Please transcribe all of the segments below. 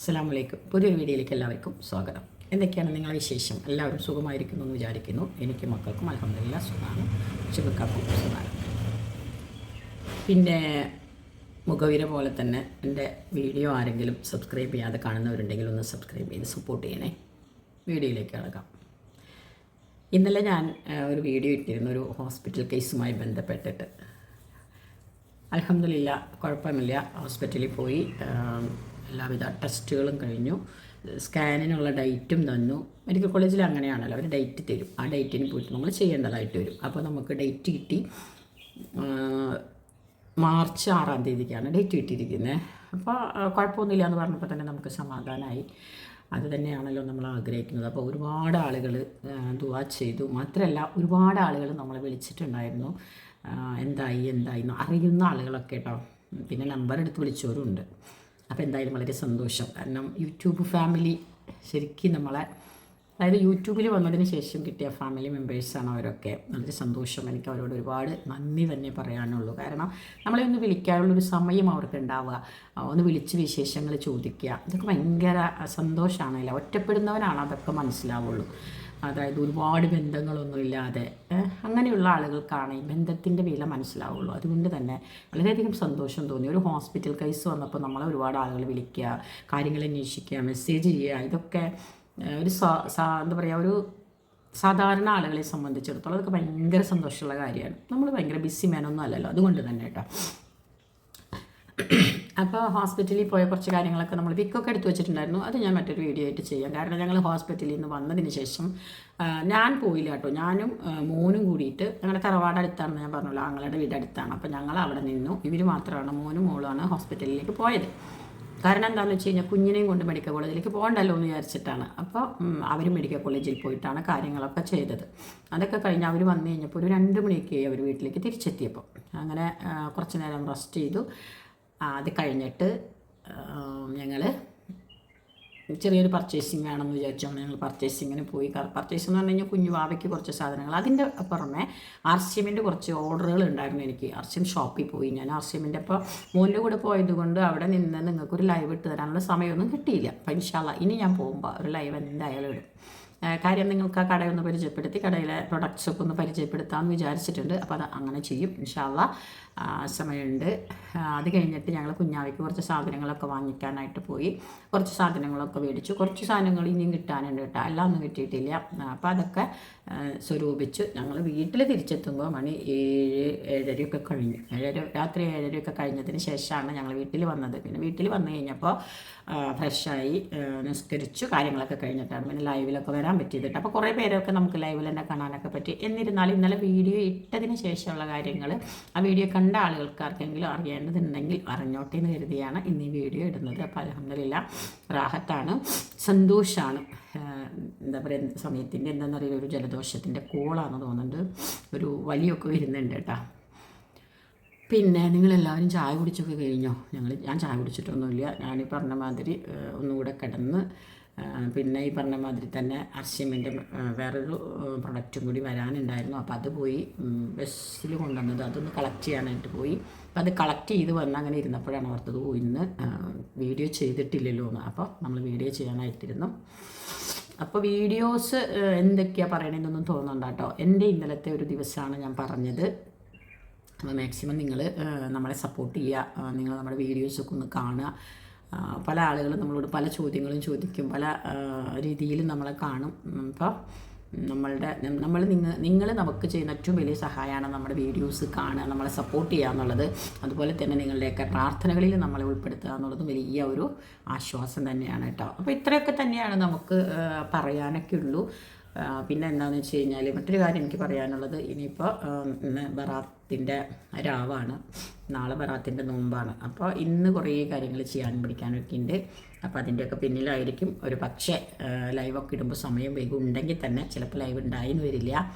അസ്സാം വലൈക്കും പുതിയൊരു വീഡിയോയിലേക്ക് എല്ലാവർക്കും സ്വാഗതം. എന്തൊക്കെയാണ് നിങ്ങളുടെ വിശേഷം? എല്ലാവരും സുഖമായിരിക്കുന്നു എന്ന് വിചാരിക്കുന്നു. എനിക്ക് മക്കൾക്കും അലഹമില്ല സുഖമാണ്. ചുമക്കാക്കും സുഖമാണ്. പിന്നെ മുഖവിര പോലെ തന്നെ എന്റെ വീഡിയോ ആരെങ്കിലും സബ്സ്ക്രൈബ് ചെയ്യാതെ കാണുന്നവരുണ്ടെങ്കിൽ ഒന്ന് സബ്സ്ക്രൈബ് ചെയ്ത് സപ്പോർട്ട് ചെയ്യണേ. വീഡിയോയിലേക്ക് കിടക്കാം. ഇന്നലെ ഞാൻ ഒരു വീഡിയോ ഇട്ടിരുന്നു. ഒരു ഹോസ്പിറ്റൽ കേസുമായി ബന്ധപ്പെട്ടിട്ട്. അലഹമില്ല കുഴപ്പമില്ല. ഹോസ്പിറ്റലിൽ പോയി എല്ലാവിധ ടെസ്റ്റുകളും കഴിഞ്ഞു. സ്കാനിനുള്ള ഡേറ്റും തന്നു. മെഡിക്കൽ കോളേജിൽ അങ്ങനെയാണല്ലോ അവർ ഡേറ്റ് തരും. ആ ഡേറ്റിന് പോയിട്ട് നമ്മൾ ചെയ്യേണ്ടതായിട്ട് വരും. അപ്പോൾ നമുക്ക് ഡേറ്റ് കിട്ടി. മാർച്ച് ആറാം തീയതിക്കാണ് ഡേറ്റ് കിട്ടിയിരിക്കുന്നത്. അപ്പോൾ കുഴപ്പമൊന്നുമില്ല എന്ന് പറഞ്ഞപ്പോൾ തന്നെ നമുക്ക് സമാധാനമായി. അത് തന്നെയാണല്ലോ നമ്മൾ ആഗ്രഹിക്കുന്നത്. അപ്പോൾ ഒരുപാട് ആളുകൾ ദുവാ ചെയ്തു. മാത്രമല്ല ഒരുപാട് ആളുകൾ നമ്മളെ വിളിച്ചിട്ടുണ്ടായിരുന്നു. എന്തായി എന്തായി അറിയുന്ന ആളുകളൊക്കെ കേട്ടോ. പിന്നെ നമ്പർ എടുത്ത് വിളിച്ചവരും ഉണ്ട് അപ്പോൾ എന്തായാലും വളരെ സന്തോഷം. കാരണം യൂട്യൂബ് ഫാമിലി ശരിക്കും നമ്മളെ അതായത് യൂട്യൂബിൽ വന്നതിന് ശേഷം കിട്ടിയ ഫാമിലി മെമ്പേഴ്സാണ് അവരൊക്കെ. വളരെ സന്തോഷം. എനിക്ക് അവരോട് ഒരുപാട് നന്ദി തന്നെ പറയാനുള്ളൂ. കാരണം നമ്മളെ ഒന്ന് വിളിക്കാനുള്ളൊരു സമയം അവർക്ക് ഉണ്ടാവുക. ഒന്ന് വിളിച്ച് വിശേഷങ്ങൾ ചോദിക്കുക. ഇതൊക്കെ ഭയങ്കര സന്തോഷമാണല്ലോ ഒറ്റപ്പെടുന്നവനാണ് അതൊക്കെ മനസ്സിലാവുള്ളൂ. അതായത് ഒരുപാട് ബന്ധങ്ങളൊന്നുമില്ലാതെ അങ്ങനെയുള്ള ആളുകൾക്കാണ് ഈ ബന്ധത്തിന്റെ വില മനസ്സിലാവുള്ളൂ. അതുകൊണ്ട് തന്നെ വളരെയധികം സന്തോഷം തോന്നി. ഒരു ഹോസ്പിറ്റൽ കേസ് വന്നപ്പോൾ നമ്മളെ ഒരുപാട് ആളുകൾ വിളിക്കുക കാര്യങ്ങൾ അന്വേഷിക്കുക മെസ്സേജ് ചെയ്യുക ഇതൊക്കെ ഒരു എന്താ പറയുക ഒരു സാധാരണ ആളുകളെ സംബന്ധിച്ചിടത്തോളം അതൊക്കെ ഭയങ്കര സന്തോഷമുള്ള കാര്യമാണ്. നമ്മൾ ഭയങ്കര ബിസി മാനൊന്നും അല്ലല്ലോ. അതുകൊണ്ട് തന്നെ കേട്ടോ. അപ്പോൾ ഹോസ്പിറ്റലിൽ പോയ കുറച്ച് കാര്യങ്ങളൊക്കെ നമ്മൾ വിക്കൊക്കെ എടുത്തു വെച്ചിട്ടുണ്ടായിരുന്നു. അത് ഞാൻ മറ്റൊരു വീഡിയോ ആയിട്ട് ചെയ്യാം. കാരണം ഞങ്ങൾ ഹോസ്പിറ്റലിൽ നിന്ന് വന്നതിന് ശേഷം ഞാൻ പോയില്ല കേട്ടോ. ഞാനും മോനും കൂടിയിട്ട് ഞങ്ങളുടെ തറവാട് അടുത്താണെന്ന് ഞാൻ പറഞ്ഞല്ലോ ആങ്ങളുടെ വീട് അടുത്താണ്. അപ്പോൾ ഞങ്ങൾ അവിടെ നിന്നു. ഇവർ മാത്രമാണ് മോനും മോളുമാണ് ഹോസ്പിറ്റലിലേക്ക് പോയത്. കാരണം എന്താണെന്ന് വെച്ച് കഴിഞ്ഞാൽ കുഞ്ഞിനെയും കൊണ്ട് മെഡിക്കൽ കോളേജിലേക്ക് പോകണ്ടല്ലോ എന്ന് വിചാരിച്ചിട്ടാണ്. അപ്പോൾ അവർ മെഡിക്കൽ കോളേജിൽ പോയിട്ടാണ് കാര്യങ്ങളൊക്കെ ചെയ്തത്. അതൊക്കെ കഴിഞ്ഞ് അവർ വന്നു കഴിഞ്ഞപ്പോൾ ഒരു രണ്ട് മണിയൊക്കെ അവർ വീട്ടിലേക്ക് തിരിച്ചെത്തിയപ്പോൾ അങ്ങനെ കുറച്ച് നേരം റെസ്റ്റ് ചെയ്തു. അത് കഴിഞ്ഞിട്ട് ഞങ്ങൾ ചെറിയൊരു പർച്ചേസിങ് വേണമെന്ന് വിചാരിച്ചാണ് ഞങ്ങൾ പർച്ചേസിങ്ങിന് പോയി. പർച്ചേസ് എന്ന് പറഞ്ഞു കഴിഞ്ഞാൽ കുഞ്ഞു വാവയ്ക്ക് കുറച്ച് സാധനങ്ങൾ. അതിന്റെ പുറമെ ആർ സി എമ്മിന്റെ കുറച്ച് ഓർഡറുകൾ ഉണ്ടായിരുന്നു എനിക്ക്. ആർ സി എം ഷോപ്പിൽ പോയി. ഞാൻ ആർ സി എമ്മിന്റെ അപ്പോൾ മോന്റെ കൂടെ പോയതുകൊണ്ട് അവിടെ നിന്ന് നിങ്ങൾക്കൊരു ലൈവ് ഇട്ട് തരാനുള്ള സമയമൊന്നും കിട്ടിയില്ല. അപ്പം ഇൻഷാല്ല ഇനി ഞാൻ പോകുമ്പോൾ ഒരു ലൈവ് എന്തായാലും ഇടും. കാര്യം നിങ്ങൾക്ക് ആ കടയൊന്ന് പരിചയപ്പെടുത്തി കടയിലെ പ്രൊഡക്ട്സൊക്കെ ഒന്ന് പരിചയപ്പെടുത്താമെന്ന് വിചാരിച്ചിട്ടുണ്ട്. അപ്പോൾ അത് അങ്ങനെ ചെയ്യും ഇൻഷാല്ല സമയമുണ്ട്. അത് കഴിഞ്ഞിട്ട് ഞങ്ങൾ കുഞ്ഞാവിക്ക് കുറച്ച് സാധനങ്ങളൊക്കെ വാങ്ങിക്കാനായിട്ട് പോയി. കുറച്ച് സാധനങ്ങളൊക്കെ മേടിച്ചു. കുറച്ച് സാധനങ്ങൾ ഇനിയും കിട്ടാനുണ്ട് കേട്ടോ. എല്ലാം ഒന്നും കിട്ടിയിട്ടില്ല. അപ്പോൾ അതൊക്കെ സ്വരൂപിച്ചു. ഞങ്ങൾ വീട്ടിൽ തിരിച്ചെത്തുമ്പോൾ മണി ഏഴ് ഏഴരയൊക്കെ കഴിഞ്ഞു. ഏഴര രാത്രി ഏഴരയൊക്കെ കഴിഞ്ഞതിന് ശേഷമാണ് ഞങ്ങൾ വീട്ടിൽ വന്നത്. പിന്നെ വീട്ടിൽ വന്നു കഴിഞ്ഞപ്പോൾ ഫ്രഷായി നിസ്കരിച്ചു. കാര്യങ്ങളൊക്കെ കഴിഞ്ഞിട്ടാണ്. പിന്നെ ലൈവിലൊക്കെ വരാൻ പറ്റിയത് കേട്ടോ അപ്പോൾ കുറേ പേരൊക്കെ നമുക്ക് ലൈവിൽ തന്നെ കാണാനൊക്കെ പറ്റി. എന്നിരുന്നാലും ഇന്നലെ വീഡിയോ ഇട്ടതിന് ശേഷമുള്ള കാര്യങ്ങൾ ആ വീഡിയോ കണ്ട ആളുകൾക്ക് ആർക്കെങ്കിലും അറിയേണ്ടതുണ്ടെങ്കിൽ അറിഞ്ഞോട്ടെ എന്ന് കരുതിയാണ് ഇന്ന് ഈ വീഡിയോ ഇടുന്നത്. അപ്പോൾ അലഹമില്ല റാഹത്താണ് സന്തോഷമാണ് എന്താ പറയുക സമയത്തിന്റെ എന്താണെന്ന് പറയുക ഒരു ജലദോഷത്തിന്റെ കോളാണെന്ന് തോന്നുന്നുണ്ട്. ഒരു വലിയൊക്കെ വരുന്നുണ്ട് കേട്ടോ. പിന്നെ നിങ്ങളെല്ലാവരും ചായ കുടിച്ചൊക്കെ കഴിഞ്ഞോ? ഞങ്ങൾ ഞാൻ ചായ കുടിച്ചിട്ടൊന്നുമില്ല. ഞാൻ പറഞ്ഞ മാതിരി ഒന്നുകൂടെ കിടന്ന് പിന്നെ ഈ പറഞ്ഞ മാതിരി തന്നെ അർഷ്യമിന്റെ വേറൊരു പ്രൊഡക്റ്റും കൂടി വരാനുണ്ടായിരുന്നു. അപ്പോൾ അത് പോയി ബസ്സിൽ കൊണ്ടുവന്നത് അതൊന്ന് കളക്ട് ചെയ്യാനായിട്ട് പോയി. അപ്പോൾ അത് കളക്ട് ചെയ്ത് വന്ന് അങ്ങനെ ഇരുന്നപ്പോഴാണ് ഓർത്തത് ഇന്ന് വീഡിയോ ചെയ്തിട്ടില്ലല്ലോ എന്ന് അപ്പോൾ നമ്മൾ വീഡിയോ ചെയ്യാനായിട്ടിരുന്നു. അപ്പോൾ വീഡിയോസ് എന്തൊക്കെയാണ് പറയണതെന്നൊന്നും തോന്നുന്നുണ്ട് കേട്ടോ എന്റെ ഇന്നലത്തെ ഒരു ദിവസമാണ് ഞാൻ പറഞ്ഞത്. അപ്പോൾ മാക്സിമം നിങ്ങൾ നമ്മളെ സപ്പോർട്ട് ചെയ്യുക നിങ്ങൾ നമ്മുടെ വീഡിയോസൊക്കെ ഒന്ന് കാണുക. പല ആളുകളും നമ്മളോട് പല ചോദ്യങ്ങളും ചോദിക്കും. പല രീതിയിലും നമ്മളെ കാണും. അപ്പോൾ നമ്മളുടെ നമ്മൾ നിങ്ങൾ നിങ്ങൾ നമുക്ക് ചെയ്യുന്ന ഏറ്റവും വലിയ സഹായമാണ് നമ്മുടെ വീഡിയോസ് കാണുക നമ്മളെ സപ്പോർട്ട് ചെയ്യുക എന്നുള്ളത്. അതുപോലെ തന്നെ നിങ്ങളുടെയൊക്കെ പ്രാർത്ഥനകളിൽ നമ്മളെ ഉൾപ്പെടുത്തുക എന്നുള്ളതും വലിയ ഒരു ആശ്വാസം തന്നെയാണ് കേട്ടോ. അപ്പോൾ ഇത്രയൊക്കെ തന്നെയാണ് നമുക്ക് പറയാനൊക്കെ ഉള്ളൂ. പിന്നെ എന്താണെന്ന് വെച്ച് കഴിഞ്ഞാൽ മറ്റൊരു കാര്യം എനിക്ക് പറയാനുള്ളത്. ഇനിയിപ്പോൾ ബറാത്തിന്റെ രാവാണ്. നാളെ ബറാത്തിന്റെ നോമ്പാണ്. അപ്പോൾ ഇന്ന് കുറേ കാര്യങ്ങൾ ചെയ്യാനും പിടിക്കാനൊക്കെ ഉണ്ട് അപ്പോൾ അതിന്റെയൊക്കെ പിന്നിലായിരിക്കും ഒരു പക്ഷേ ലൈവൊക്കെ ഇടുമ്പോൾ സമയം വൈകും. ഉണ്ടെങ്കിൽ തന്നെ ചിലപ്പോൾ ലൈവ് ഉണ്ടായിന്ന് വരില്ല.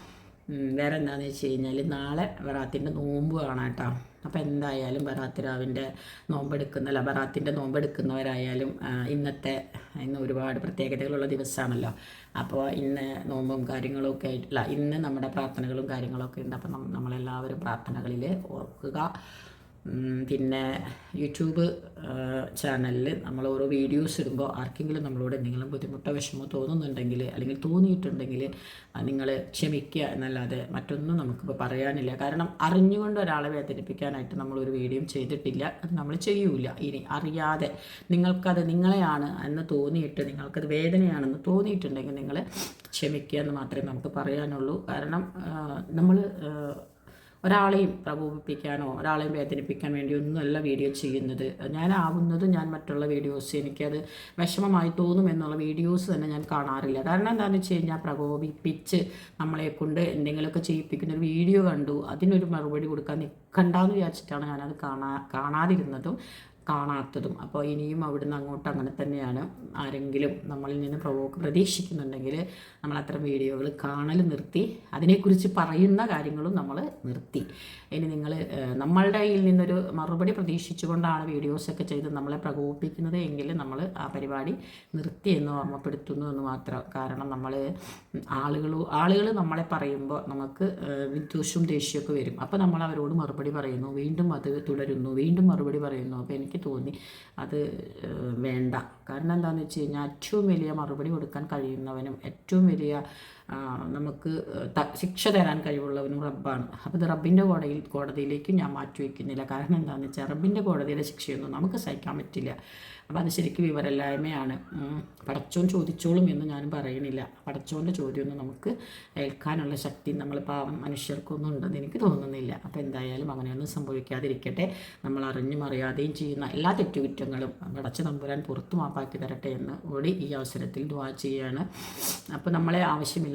വേറെ എന്താണെന്ന് വെച്ച് കഴിഞ്ഞാൽ നാളെ ബറാത്തിന്റെ നോമ്പ് കാണാം കേട്ടോ അപ്പോൾ എന്തായാലും ബറാത്തിരാവിന്റെ നോമ്പെടുക്കുന്ന അല്ല ബറാത്തിന്റെ നോമ്പെടുക്കുന്നവരായാലും ഇന്നത്തെ ഇന്ന് ഒരുപാട് പ്രത്യേകതകളുള്ള ദിവസമാണല്ലോ അപ്പോൾ ഇന്ന് നോമ്പും കാര്യങ്ങളൊക്കെ ആയിട്ടില്ല ഇന്ന് നമ്മുടെ പ്രാർത്ഥനകളും കാര്യങ്ങളൊക്കെ ഉണ്ട്. അപ്പോൾ നമ്മളെല്ലാവരും പ്രാർത്ഥനകളിൽ ഓർക്കുക. പിന്നെ യൂട്യൂബ് ചാനലിൽ നമ്മൾ ഓരോ വീഡിയോസ് ഇടുമ്പോൾ ആർക്കെങ്കിലും നമ്മളോട് എന്തെങ്കിലും ബുദ്ധിമുട്ടോ വിഷമോ തോന്നുന്നുണ്ടെങ്കിൽ അല്ലെങ്കിൽ തോന്നിയിട്ടുണ്ടെങ്കിൽ നിങ്ങൾ ക്ഷമിക്കുക എന്നല്ലാതെ മറ്റൊന്നും നമുക്കിപ്പോൾ പറയാനില്ല. കാരണം അറിഞ്ഞുകൊണ്ട് ഒരാളെ വേദനിപ്പിക്കാനായിട്ട് നമ്മളൊരു വീഡിയോ ചെയ്തിട്ടില്ല. അത് നമ്മൾ ചെയ്യൂല. ഇനി അറിയാതെ നിങ്ങൾക്കത് നിങ്ങളെയാണ് എന്ന് തോന്നിയിട്ട് നിങ്ങൾക്കത് വേദനയാണെന്ന് തോന്നിയിട്ടുണ്ടെങ്കിൽ നിങ്ങൾ ക്ഷമിക്കുക എന്ന് മാത്രമേ നമുക്ക് പറയാനുള്ളൂ. കാരണം നമ്മൾ ഒരാളെയും പ്രകോപിപ്പിക്കാനോ ഒരാളെയും വേദനിപ്പിക്കാൻ വേണ്ടി ഒന്നുമല്ല വീഡിയോ ചെയ്യുന്നത്. ഞാനാവുന്നത് ഞാൻ മറ്റുള്ള വീഡിയോസ് എനിക്കത് വിഷമമായി തോന്നും എന്നുള്ള വീഡിയോസ് തന്നെ ഞാൻ കാണാറില്ല. കാരണം എന്താണെന്ന് വെച്ച് കഴിഞ്ഞാൽ പ്രകോപിപ്പിച്ച് നമ്മളെ കൊണ്ട് എന്തെങ്കിലുമൊക്കെ ചെയ്യിപ്പിക്കുന്ന ഒരു വീഡിയോ കണ്ടു അതിനൊരു മറുപടി കൊടുക്കാൻ നിൽക്കണ്ടെന്ന് വിചാരിച്ചിട്ടാണ് ഞാനത് കാണാ കാണാതിരുന്നതും കാണാത്തതും. അപ്പോൾ ഇനിയും അവിടുന്ന് അങ്ങോട്ട് അങ്ങനെ തന്നെയാണ് ആരെങ്കിലും നമ്മളിൽ നിന്ന് പ്രവോക്ക് പ്രതീക്ഷിക്കുന്നുണ്ടെങ്കിൽ നമ്മൾ അത്തരം വീഡിയോകൾ കാണൽ നിർത്തി. അതിനെക്കുറിച്ച് പറയുന്ന കാര്യങ്ങളും നമ്മൾ നിർത്തി. ഇനി നിങ്ങൾ നമ്മളുടെ കയ്യിൽ നിന്നൊരു മറുപടി പ്രതീക്ഷിച്ചുകൊണ്ടാണ് വീഡിയോസൊക്കെ ചെയ്ത് നമ്മളെ പ്രകോപിപ്പിക്കുന്നത് എങ്കിൽ നമ്മൾ ആ പരിപാടി നിർത്തി എന്ന് ഓർമ്മപ്പെടുത്തുന്നു എന്ന് മാത്രം. കാരണം നമ്മൾ ആളുകൾ ആളുകൾ നമ്മളെ പറയുമ്പോൾ നമുക്ക് വിദ്വേഷവും ദേഷ്യമൊക്കെ വരും. അപ്പോൾ നമ്മൾ അവരോട് മറുപടി പറയുന്നു. വീണ്ടും അത് തുടരുന്നു. വീണ്ടും മറുപടി പറയുന്നു. അപ്പോൾ എനിക്ക് തോന്നി. അത് വേണ്ട. കാരണം എന്താണെന്ന് വെച്ച് കഴിഞ്ഞാൽ ഏറ്റവും വലിയ മറുപടി കൊടുക്കാൻ കഴിയുന്നവനും ഏറ്റവും വലിയ നമുക്ക് ശിക്ഷ തരാൻ കഴിവുള്ളവനും റബ്ബാണ്. അപ്പോൾ ഇത് റബ്ബിന്റെ കോടതിയിൽ കോടതിയിലേക്ക് ഞാൻ മാറ്റി വയ്ക്കുന്നില്ല. കാരണം എന്താണെന്ന് വെച്ചാൽ റബ്ബിന്റെ കോടതിയുടെ ശിക്ഷയൊന്നും നമുക്ക് സഹിക്കാൻ പറ്റില്ല. അപ്പോൾ അത് ശരിക്കും വിവരമില്ലായ്മയാണ്. പടച്ചോൻ ചോദിച്ചോളും എന്ന് ഞാനും പറയുന്നില്ല. പടച്ചോന്റെ ചോദ്യമൊന്നും നമുക്ക് ഏൽക്കാനുള്ള ശക്തി നമ്മൾ പാവം മനുഷ്യർക്കൊന്നും ഉണ്ടെന്ന് എനിക്ക് തോന്നുന്നില്ല. അപ്പോൾ എന്തായാലും അങ്ങനെയൊന്നും സംഭവിക്കാതിരിക്കട്ടെ. നമ്മൾ അറിഞ്ഞും അറിയാതെയും ചെയ്യുന്ന എല്ലാ തെറ്റുകുറ്റങ്ങളും പടച്ച തമ്പുരാൻ പുറത്തു മാപ്പാക്കി തരട്ടെ എന്ന് കൂടി ഈ അവസരത്തിൽ ദുവാ ചെയ്യാണ്. അപ്പോൾ നമ്മളെ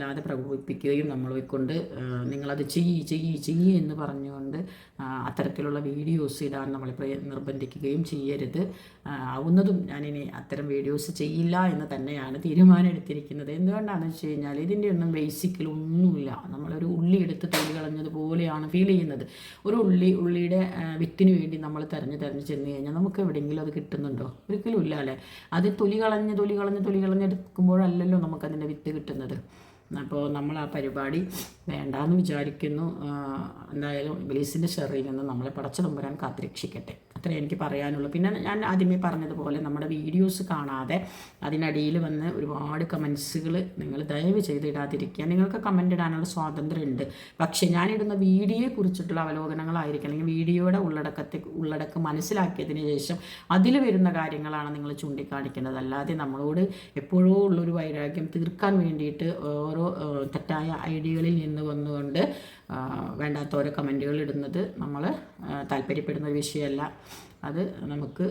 ആവശ്യമില്ലാതെ പ്രകോപിപ്പിക്കുകയും നമ്മളെ കൊണ്ട് ആ, നിങ്ങളത് ചെയ്യ് ചെയ്യ് ചെയ്യ് എന്ന് പറഞ്ഞുകൊണ്ട് അത്തരത്തിലുള്ള വീഡിയോസ് ഇടാൻ നമ്മളെ നിർബന്ധിക്കുകയും ചെയ്യരുത്. ആവുന്നതും ഞാനിനി അത്തരം വീഡിയോസ് ചെയ്യില്ല എന്ന് തന്നെയാണ് തീരുമാനം എടുത്തിരിക്കുന്നത്. എന്തുകൊണ്ടാണെന്ന് വെച്ച് കഴിഞ്ഞാൽ ഇതിന്റെ ഒന്നും ബേസിക്കൽ ഒന്നുമില്ല. നമ്മളൊരു ഉള്ളി എടുത്ത് തൊലി കളഞ്ഞതുപോലെയാണ് ഫീൽ ചെയ്യുന്നത്. ഒരു ഉള്ളി ഉള്ളിയുടെ വിത്തിന് വേണ്ടി നമ്മൾ തെരഞ്ഞ് തെരഞ്ഞ് ചെന്ന് കഴിഞ്ഞാൽ നമുക്ക് എവിടെയെങ്കിലും അത് കിട്ടുന്നുണ്ടോ? ഒരിക്കലും ഇല്ല അല്ലേ? അത് തൊലി കളഞ്ഞ് തൊലി കളഞ്ഞ് തൊലി കളഞ്ഞെടുക്കുമ്പോഴല്ലല്ലോ നമുക്കതിന്റെ വിത്ത് കിട്ടുന്നത്. അപ്പോൾ നമ്മൾ ആ പരിപാടി വേണ്ടാന്ന് വിചാരിക്കുന്നു. എന്തായാലും ഇംഗ്ലീഷിന്റെ ഷെറിൽ നിന്ന് നമ്മളെ പടച്ചു തമ്പുരാൻ കാത്തിരക്ഷിക്കട്ടെ. അത്രേ എനിക്ക് പറയാനുള്ളൂ. പിന്നെ ഞാൻ ആദ്യമേ പറഞ്ഞതുപോലെ നമ്മുടെ വീഡിയോസ് കാണാതെ അതിനടിയിൽ വന്ന് ഒരുപാട് കമൻസുകൾ നിങ്ങൾ ദയവ് ചെയ്ത് ഇടാതിരിക്കുക. നിങ്ങൾക്ക് കമന്റ് ഇടാനുള്ള സ്വാതന്ത്ര്യമുണ്ട്. പക്ഷേ ഞാനിടുന്ന വീഡിയോയെ കുറിച്ചിട്ടുള്ള അവലോകനങ്ങളായിരിക്കും അല്ലെങ്കിൽ വീഡിയോയുടെ ഉള്ളടക്കത്തെ ഉള്ളടക്കം മനസ്സിലാക്കിയതിന് ശേഷം അതിൽ വരുന്ന കാര്യങ്ങളാണ് നിങ്ങൾ ചൂണ്ടിക്കാണിക്കേണ്ടത്. അല്ലാതെ നമ്മളോട് എപ്പോഴോ ഉള്ളൊരു വൈരാഗ്യം തീർക്കാൻ വേണ്ടിയിട്ട് ഓരോ ഏഹ്, തെറ്റായ ഐഡിയകളിൽ നിന്ന് വന്നുകൊണ്ട് വേണ്ടാത്ത ഓരോ കമന്റുകൾ ഇടുന്നത് നമ്മൾ താല്പര്യപ്പെടുന്ന ഒരു വിഷയമല്ല. അത് നമുക്ക്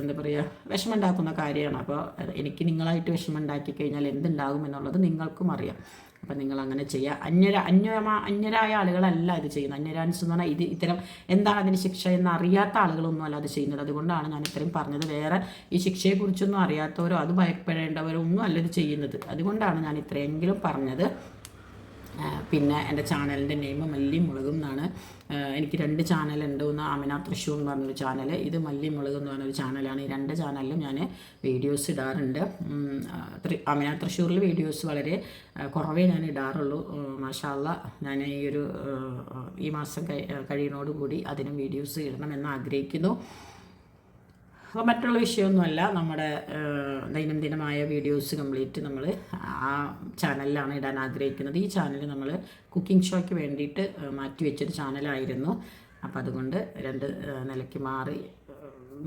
എന്താ പറയുക വിഷമമുണ്ടാക്കുന്ന കാര്യമാണ്. അപ്പോൾ എനിക്ക് നിങ്ങളായിട്ട് വിഷമമുണ്ടാക്കി കഴിഞ്ഞാൽ എന്തുണ്ടാകും എന്നുള്ളത് നിങ്ങൾക്കും അറിയാം. അപ്പം നിങ്ങൾ അങ്ങനെ ചെയ്യുക അന്യര അന്യമാ അന്യരായ ആളുകളല്ല ഇത് ചെയ്യുന്നത്. അന്യരാൻസ് എന്ന് പറഞ്ഞാൽ ഇത് ഇത്തരം എന്താണ് അതിന് ശിക്ഷ എന്ന് അറിയാത്ത ആളുകളൊന്നും അല്ല അത് ചെയ്യുന്നത്. അതുകൊണ്ടാണ് ഞാൻ ഇത്രയും പറഞ്ഞത്. വേറെ ഈ ശിക്ഷയെക്കുറിച്ചൊന്നും അറിയാത്തവരോ അത് ഭയപ്പെടേണ്ടവരോ ഒന്നും അല്ല ഇത് ചെയ്യുന്നത്. അതുകൊണ്ടാണ് ഞാൻ ഇത്രയെങ്കിലും പറഞ്ഞത്. പിന്നെ എന്റെ ചാനലിന്റെ നെയിം മല്ലി മുളകും എന്നാണ് എനിക്ക് രണ്ട് ചാനലുണ്ട് ഒന്ന് അമിന തൃശ്ശൂർ എന്ന് പറഞ്ഞൊരു ചാനൽ ഇത് മല്ലി മുളകും എന്ന് പറഞ്ഞൊരു ചാനലാണ്. ഈ രണ്ട് ചാനലിലും ഞാൻ വീഡിയോസ് ഇടാറുണ്ട്. അമിന തൃശ്ശൂരിൽ വീഡിയോസ് വളരെ കുറവേ ഞാൻ ഇടാറുള്ളൂ. മാഷാല്ല ഞാൻ ഈ ഒരു ഈ മാസം കഴി കഴിയുന്നതോടുകൂടി അതിനും വീഡിയോസ് ഇടണമെന്ന് ആഗ്രഹിക്കുന്നു. അപ്പോൾ മറ്റുള്ള വിഷയമൊന്നുമല്ല. നമ്മുടെ ദൈനംദിനമായ വീഡിയോസ് കംപ്ലീറ്റ് നമ്മൾ ആ ചാനലിലാണ് ഇടാൻ ആഗ്രഹിക്കുന്നത്. ഈ ചാനൽ നമ്മൾ കുക്കിംഗ് ഷോയ്ക്ക് വേണ്ടിയിട്ട് മാറ്റിവെച്ചൊരു മാറ്റി വെച്ചൊരു ചാനലായിരുന്നു. അപ്പോൾ അതുകൊണ്ട് രണ്ട് നിലയ്ക്ക് മാറി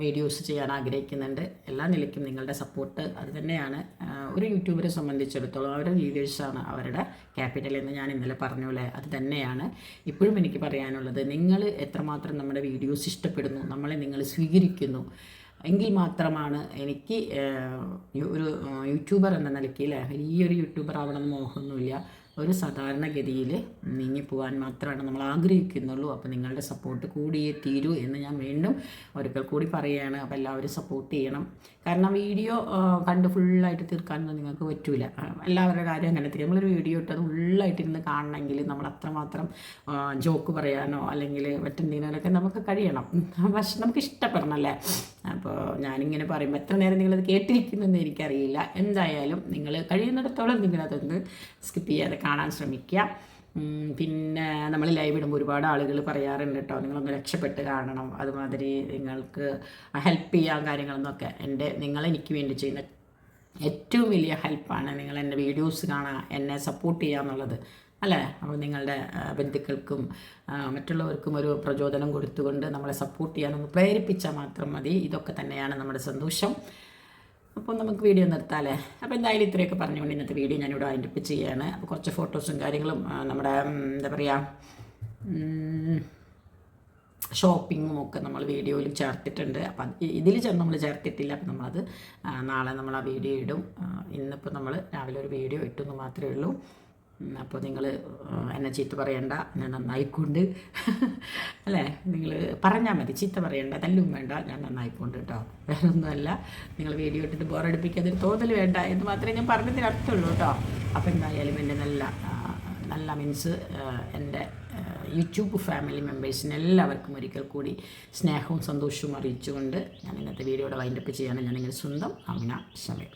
വീഡിയോസ് ചെയ്യാൻ ആഗ്രഹിക്കുന്നുണ്ട്. എല്ലാ നിലയ്ക്കും നിങ്ങളുടെ സപ്പോർട്ട് അത് തന്നെയാണ്. ഒരു യൂട്യൂബറെ സംബന്ധിച്ചിടത്തോളം അവരുടെ വ്യൂവേഴ്സാണ് അവരുടെ ക്യാപിറ്റൽ എന്ന് ഞാൻ ഇന്നലെ പറഞ്ഞ പോലെ അത് തന്നെയാണ്. ഇപ്പോഴും എനിക്ക് പറയാനുള്ളത് നിങ്ങൾ എത്രമാത്രം നമ്മുടെ വീഡിയോസ് ഇഷ്ടപ്പെടുന്നു നമ്മളെ നിങ്ങൾ സ്വീകരിക്കുന്നു എങ്കിൽ മാത്രമാണ് എനിക്ക് ഒരു യൂട്യൂബർ എന്ന നിലയ്ക്ക് വലിയൊരു യൂട്യൂബർ ആവണമെന്ന് മോഹമൊന്നുമില്ല. ഒരു സാധാരണഗതിയിൽ നീങ്ങിപ്പോകാൻ മാത്രമാണ് നമ്മൾ ആഗ്രഹിക്കുന്നുള്ളൂ. അപ്പോൾ നിങ്ങളുടെ സപ്പോർട്ട് കൂടിയേ തീരൂ എന്ന് ഞാൻ വീണ്ടും ഒരിക്കൽ കൂടി പറയുകയാണ് അപ്പോൾ എല്ലാവരും സപ്പോർട്ട് ചെയ്യണം. കാരണം വീഡിയോ കണ്ട് ഫുള്ളായിട്ട് തീർക്കാനൊന്നും നിങ്ങൾക്ക് പറ്റൂല. ആ, എല്ലാവരുടെ കാര്യം അങ്ങനെ തീരും. നമ്മളൊരു വീഡിയോ ഇട്ട് അത് ഫുള്ളായിട്ട് ഇരുന്ന് കാണണമെങ്കിൽ നമ്മൾ അത്രമാത്രം ജോക്ക് പറയാനോ അല്ലെങ്കിൽ മറ്റെന്തെങ്കിലുമൊക്കെ നമുക്ക് കഴിയണം. പക്ഷെ നമുക്ക് ഇഷ്ടപ്പെടണം അല്ലേ? അപ്പോൾ ഞാനിങ്ങനെ പറയുമ്പോൾ എത്ര നേരം നിങ്ങളത് കേട്ടിരിക്കുന്നെന്ന് എനിക്കറിയില്ല. എന്തായാലും നിങ്ങൾ കഴിയുന്നിടത്തോളം നിങ്ങളതൊന്ന് സ്കിപ്പ് ചെയ്യാതെ കാണാൻ ശ്രമിക്കുക പിന്നെ നമ്മൾ ലൈവ് ഇടുമ്പോൾ ഒരുപാട് ആളുകൾ പറയാറുണ്ട് കേട്ടോ നിങ്ങളൊന്ന് രക്ഷപ്പെട്ട് കാണണം. അതുമാതിരി നിങ്ങൾക്ക് ഹെൽപ്പ് ചെയ്യാൻ കാര്യങ്ങളെന്നൊക്കെ എന്റെ നിങ്ങൾ എനിക്ക് വേണ്ടി ചെയ്യുന്ന ഏറ്റവും വലിയ ഹെൽപ്പാണ് നിങ്ങൾ എന്റെ വീഡിയോസ് കാണുക എന്നെ സപ്പോർട്ട് ചെയ്യുക എന്നുള്ളത് അല്ലേ? അപ്പോൾ നിങ്ങളുടെ ബന്ധുക്കൾക്കും മറ്റുള്ളവർക്കും ഒരു പ്രചോദനം കൊടുത്തുകൊണ്ട് നമ്മളെ സപ്പോർട്ട് ചെയ്യാനൊന്ന് പ്രേരിപ്പിച്ചാൽ മാത്രം മതി. ഇതൊക്കെ തന്നെയാണ് നമ്മുടെ സന്തോഷം. അപ്പോൾ നമുക്ക് വീഡിയോ നിർത്താമല്ലേ അപ്പോൾ എന്തായാലും ഇത്രയൊക്കെ പറഞ്ഞുകൊണ്ട് ഇന്നത്തെ വീഡിയോ ഞാനിവിടെ ഐഡന്റിഫൈ ചെയ്യാണ് അപ്പോൾ കുറച്ച് ഫോട്ടോസും കാര്യങ്ങളും നമ്മുടെ എന്താ പറയുക ഷോപ്പിങ്ങും ഒക്കെ നമ്മൾ വീഡിയോയിൽ ചേർത്തിട്ടുണ്ട്. അപ്പം ഇതിൽ നമ്മൾ ചേർത്തിട്ടില്ല. അപ്പം നമ്മളത് നാളെ നമ്മൾ ആ വീഡിയോ ഇടും. ഇന്നിപ്പോൾ നമ്മൾ രാവിലെ ഒരു വീഡിയോ ഇട്ടെന്ന് മാത്രമേ ഉള്ളൂ. അപ്പോൾ നിങ്ങൾ എന്നെ ചീത്ത പറയണ്ട ഞാൻ നന്നായിക്കൊണ്ട്. അല്ലേ? നിങ്ങൾ പറഞ്ഞാൽ മതി ചീത്ത പറയണ്ട തല്ലും വേണ്ട ഞാൻ നന്നായിക്കൊണ്ട് കേട്ടോ വേറെ ഒന്നുമല്ല നിങ്ങൾ വീഡിയോ ഇട്ടിട്ട് ബോറടിപ്പിക്കാതെ തോന്നൽ വേണ്ട എന്ന് മാത്രമേ ഞാൻ പറഞ്ഞതിന് അർത്ഥമുള്ളൂ കേട്ടോ അപ്പോൾ എന്തായാലും എന്റെ നല്ല നല്ല മീൻസ് എന്റെ യൂട്യൂബ് ഫാമിലി മെമ്പേഴ്സിന് എല്ലാവർക്കും ഒരിക്കൽ കൂടി സ്നേഹവും സന്തോഷവും അറിയിച്ചുകൊണ്ട് ഞാൻ ഇന്നത്തെ വീഡിയോയുടെ വൈൻഡപ്പ് ചെയ്യാണ്. ഞാൻ സ്വന്തം അമിന ഷമീർ